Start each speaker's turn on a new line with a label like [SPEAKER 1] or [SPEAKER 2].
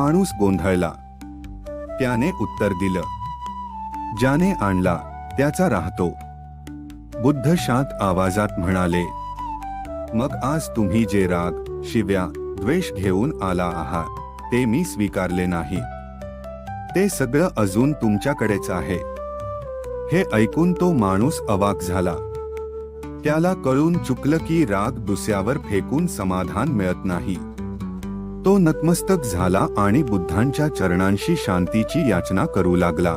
[SPEAKER 1] माणूस गोंधळला. त्याने उत्तर दिलं. ज्याने आणला त्याचा राहतो. बुद्ध शांत आवाजात म्हणाले मग आज तुम्ही जे राग शिव्या द्वेष घेऊन आला आहात ते मी स्वीकारले नाही. ते सगळं अजून तुमच्याकडेच आहे. हे ऐकून तो माणूस अवाक झाला. त्याला कळून चुकलं की राग दुसऱ्यावर फेकून समाधान मिळत नाही. तो नतमस्तक झाला आणि बुद्धांच्या चरणांशी शांतीची याचना करू लागला.